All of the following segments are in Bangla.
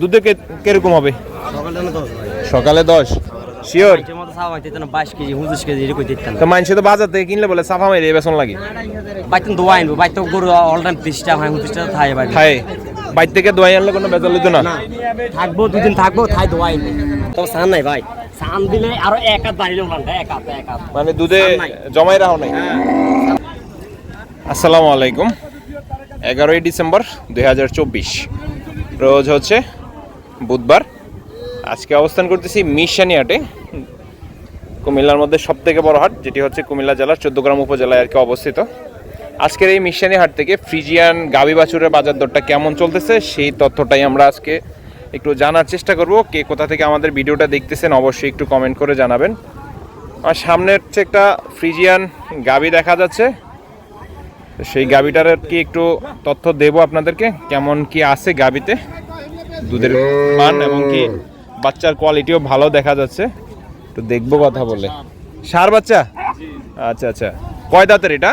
দুধে কীরকম হবে? সকালে দশ। শিওর তো তো বাজার থেকে কিনলে বলে সাফা লাগে আনব গরু থাই। বাইর থেকে দোয়াই আনলে কোনো না থাকব দুদিন থাকব থাই তো সান নাই মানে দুধে জমাই রাখো নাই। আসসালামু আলাইকুম। এগারোই ডিসেম্বর দু হাজার চব্বিশ। রোজ হচ্ছে বুধবার। আজকে অবস্থান করতেছি মিশানি হাটে কুমিল্লার মধ্যে সব থেকে বড় হাট, যেটি হচ্ছে কুমিল্লা জেলার চোদ্দগ্রাম উপজেলায় আর কি অবস্থিত। আজকের এই মিশানি হাট থেকে ফ্রিজিয়ান গাবি বাছুরের বাজার দরটা কেমন চলতেছে, সেই তথ্যটাই আমরা আজকে একটু জানার চেষ্টা করব। কে কোথা থেকে আমাদের ভিডিওটা দেখতেছেন অবশ্যই একটু কমেন্ট করে জানাবেন। আর সামনে হচ্ছে একটা ফ্রিজিয়ান গাবি দেখা যাচ্ছে। সেই গাবিটার কি একটু তথ্য দেব আপনাদেরকে? কেমন কি আছে গাবিতে? দুধের মান এবং কি বাচ্চার কোয়ালিটিও ভালো দেখা যাচ্ছে। একটু দেখব কথা বলে। সার বাচ্চা? আচ্ছা আচ্ছা। কয় দাঁতের এটা?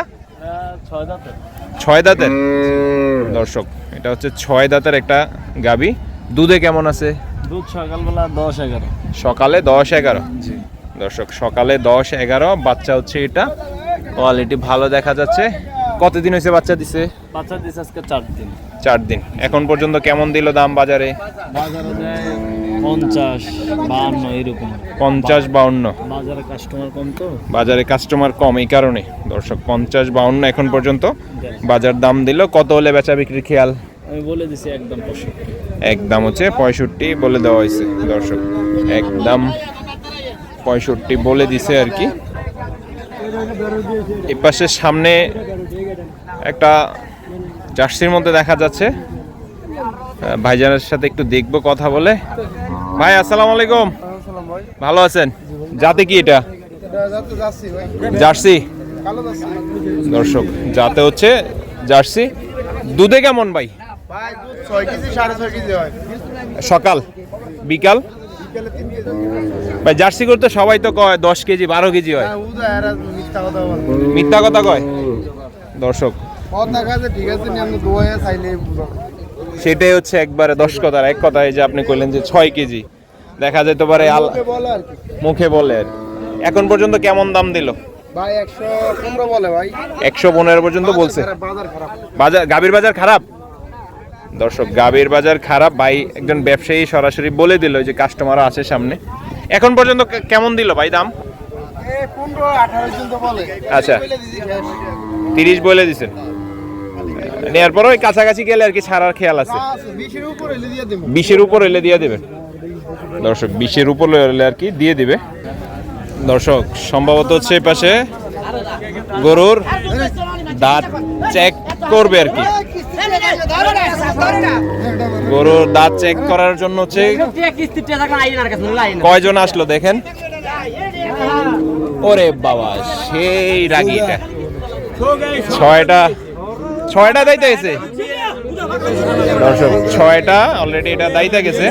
ছয় দাঁতের। ছয় দাঁতের দর্শক এটা হচ্ছে ছয় দাঁতের একটা গাবি। দুধে কেমন আছে? দুধ সকালবেলা দশ এগারো। সকালে দশ এগারো? দর্শক সকালে দশ এগারো বাচ্চা হচ্ছে এটা। কোয়ালিটি ভালো দেখা যাচ্ছে। কতদিন হয়েছে বাচ্চা দিছে? বাচ্চা দিচ্ছে আজকে চার দিন। চার দিন। এখন পর্যন্ত কেমন দিল দাম বাজারে? পঞ্চাশ বাহান্ন এরকম। পঞ্চাশ বাউন্ন বাজারে কাস্টমার কম তো। বাজারে কাস্টমার কম এই কারণে। দর্শক পঞ্চাশ বাউন্ন এখন পর্যন্ত বাজার দাম দিল। কত হলে বেচা বিক্রির খেয়াল? আমি বলে দিছি একদম পঁয়ষট্টি। একদম হচ্ছে পঁয়ষট্টি বলে দেওয়া হয়েছে দর্শক। একদম পঁয়ষট্টি বলে দিছে আর কি। এই পাশে সামনে একটা জার্সির মধ্যে দেখা যাচ্ছে। ভাইজানের সাথে একটু দেখব কথা বলে। ভাই আসসালামু আলাইকুম। ভালো আছেন? জাতে কি এটা? জার্সি? দর্শক যাতে হচ্ছে জার্সি। দুধে কেমন ভাই? সকাল বিকাল? ভাই জার্সি করতে সবাই তো কয় দশ কেজি বারো কেজি হয়? হ্যাঁ মিথ্যা কথা কয়? দর্শক সেটাই হচ্ছে একবারে দশ কথার এক কথায় যে আপনি কইলেন যে ছয় কেজি। দেখা যেতে পারে মুখে বলে আর। এখন পর্যন্ত কেমন দাম দিল? ভাই বলে ভাই। একশো পনেরো পর্যন্ত বলছে। বাজার খারাপ, বাজার খারাপ গাবির বাজার খারাপ? দর্শক গাবির বাজার খারাপ। ভাই একজন ব্যবসায়ী সরাসরি বলে দিল যে কাস্টমার আছে সামনে। এখন পর্যন্ত কেমন দিল ভাই দাম? আচ্ছা। তিরিশ বলে দিছেন। নেওয়ার পর ওই কাছাকাছি গেলে আর কি ছাড়ার খেয়াল আছে। বিশের উপর এলে দিয়ে দেবো। দর্শক বিশের উপর এলে আর কি দিয়ে দিবে। দর্শক সম্ভবত হচ্ছে এই পাশে গরুর দাঁত চেক করবে আর কি। গরুর দাঁত চেক করার জন্য হচ্ছে কয়জন আসলো দেখেন? ওরে বাবা সেই রাগিটা ছয়টা ছয়টা দাইতে গেছে দর্শক ছয়টা অলরেডি এটা দাইতে গেছে।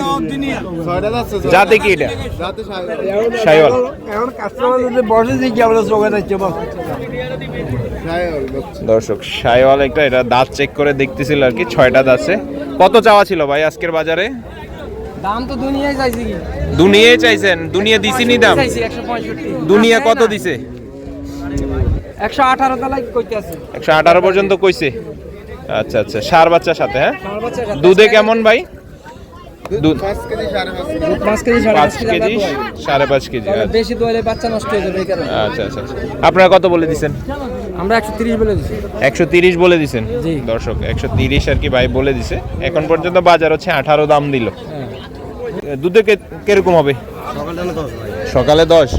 কি এটা? যাতে সাইওয়াল কি যাচ্ছে বল দর্শক সাইওয়াল একটা এটা দাঁত চেক করে দেখতেছিল আর কি ছয়টা দাঁতছে কত চাওয়া ছিল ভাই আজকের বাজারে? দাম তো দুনিয়ায় চাইছি। দুনিয়ায় চাইছেন দুনিয়া দিছিনি দাম? দুনিয়া কত দিছে? একশো আঠারো একশো আঠারো পর্যন্ত কইছে? আচ্ছা আচ্ছা। সার বাচ্চার সাথে হ্যাঁ? দুধে কেমন ভাই? দুধ পাঁচ কেজি সাড়ে পাঁচ কেজি। সাড়ে পাঁচ কেজি সাড়ে পাঁচ কেজি তবে আচ্ছা। হয়ে আচ্ছা আচ্ছা। আপনারা কত বলে দিচ্ছেন আমরা একশো তিরিশ বলে দিচ্ছি একশো তিরিশ বলে দিছেন? জি। দর্শক একশো তিরিশ আর কি ভাই বলে দিছে। এখন পর্যন্ত বাজার হচ্ছে আঠারো দাম দিল। দুধে কে- কীরকম হবে? সকালে দশ সকালে দশ।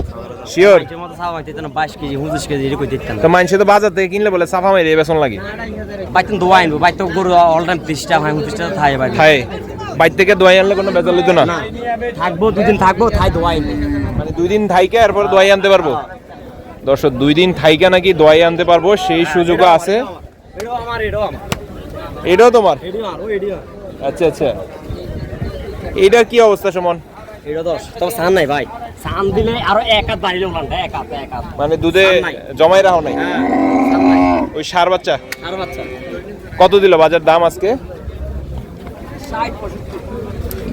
শিওর বাইশ কেজি কেজি এরকম তো মানুষে তো বাজার থেকে কিনলে বলে সাফা মেরে বেসন লাগে। বাইতে দোয়া আনব বাইতে গরু অল টাইম ত্রিশটা হয় উনত্রিশটা থাই ভাই খায় বাইর থেকে দোয়াই আনলে কোনো না? থাকব দুদিন থাকব থাই দোয়া মানে দুই দিন থাইকে এরপর দোয়াই আনতে পারব? দর্শক দুই দিন থাইকে নাকি দোয়াই আনতে পারব সেই সুযোগও আছে। এটাও তোমার? আচ্ছা আচ্ছা। এইটার কি অবস্থা সমান? এটা দশ। তবে সান নাই ভাই। সান দিলে আরও এক হাত বাড়িলে ওখানটা এক হাত এক হাত। মানে দুধে জমাই রাখো নাই? হ্যাঁ নাই। ওই সার বাচ্চা? কত দিল বাজার দাম আজকে?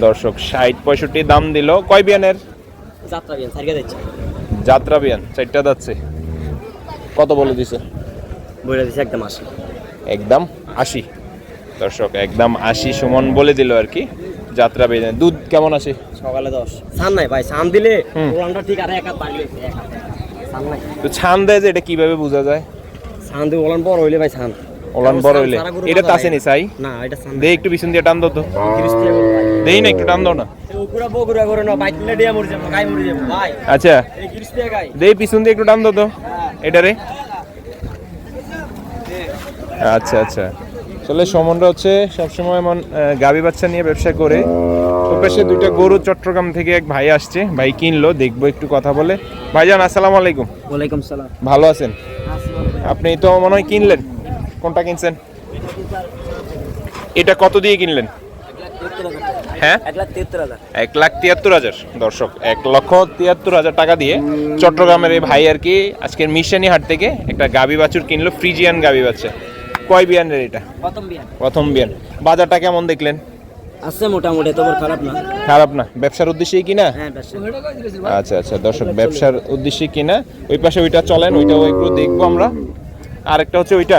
দর্শক ষাট পঁয়ষট্টি দাম দিল। কয় বিয়ানের? যাত্রা বিয়ান সারিয়ে দিচ্ছে। যাত্রা বিয়ান চারটা যাচ্ছে। কত বলে দিছে? বলে একদম আসে একদম আশি। দর্শক একদম আশি সুমন বলে দিল আর কি। যাত্রা বিয়ান দুধ কেমন আছে? সকালে দশ। সান নাই ভাই সান দিলে। ওলানটা ঠিক আর এক সান নাই। তো ছান দেয় যে এটা কীভাবে বোঝা যায়? সান দিয়ে ওলান বড় হইলে ভাই সান ওলান বড় হইলে। এটা বাঁধা তাসে নি চাই না এটা সান দে একটু পিছন দিয়ে টান দাও তো। দেই না একটু টান দাও না। বগুড়া বগুড়া করে না বাইক মরে যাব গাই মরে যাব ভাই। আচ্ছা। এই তিরিশ টাকা গাই। দে পিছন দিয়ে একটু টান দাও তো। এটারে আচ্ছা আচ্ছা। আসলে সমনরা হচ্ছে সবসময় এমন গাভী বাচ্চা নিয়ে ব্যবসা করে। পাশে দুইটা গরু চট্টগ্রাম থেকে এক ভাই আসছে ভাই কিনলো দেখব একটু কথা বলে। ভাইজান আসসালামু আলাইকুম। ওয়ালাইকুম সালাম। ভালো আছেন? আপনি তো মনে হয় কিনলেন। কোনটা কিনছেন? এটা কত দিয়ে কিনলেন? হ্যাঁ? এক লাখ এক লাখ তিয়াত্তর হাজার। দর্শক এক লক্ষ তিয়াত্তর হাজার টাকা দিয়ে চট্টগ্রামের এই ভাই আর কি আজকের মিশানি হাট থেকে একটা গাবি বাছুর কিনলো ফ্রিজিয়ান গাবি বাচ্চা। কয় বিয়ানের এটা? প্রথম বিয়ান। প্রথম বিয়ান। বাজারটা কেমন দেখলেন? আছে মোটামুটি তোমার খারাপ না? খারাপ না। ব্যবসার উদ্দেশ্যেই কিনা হ্যাঁ আচ্ছা আচ্ছা দর্শক ব্যবসার উদ্দেশ্যে কিনা ওই পাশে ওইটা চলেন ওইটাও একটু দেখব আমরা। আরেকটা হচ্ছে ওইটা।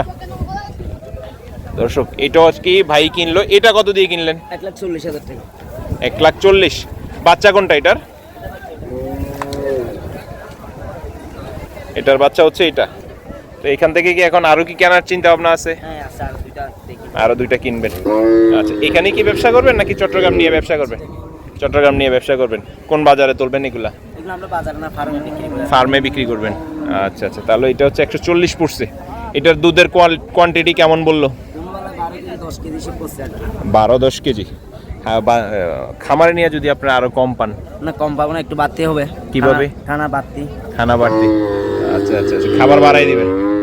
দর্শক এটা আজকে ভাই কিনলো। এটা কত দিয়ে কিনলেন? এক লাখ চল্লিশ হাজার টাকা। এক লাখ চল্লিশ। বাচ্চা কোনটা এটার? এটার বাচ্চা হচ্ছে এটা। তো এখান থেকে কি এখন আরও কি কেনার চিন্তা ভাবনা আছে হ্যাঁ দুইটা আরও দুইটা কিনবেন। আচ্ছা এখানে কি ব্যবসা করবেন নাকি চট্টগ্রাম নিয়ে ব্যবসা করবেন? চট্টগ্রাম নিয়ে ব্যবসা করবেন। কোন বাজারে তুলবেন এগুলা? ফার্মে বিক্রি করবেন। আচ্ছা আচ্ছা তাহলে এটা হচ্ছে একশো চল্লিশ পড়ছে। এটার দুধের কোয়ান্টিটি কেমন বলল? বারো দশ কেজি হ্যাঁ খামারে নিয়ে যদি আপনারা আরও কম পান। না কম পাবো না একটু বাড়তে হবে। কীভাবে? খানা বাড়তি। খানা বাড়তি। আচ্ছা আচ্ছা আচ্ছা খাবার বাড়াই দিবেন। আচ্ছা আচ্ছা আচ্ছা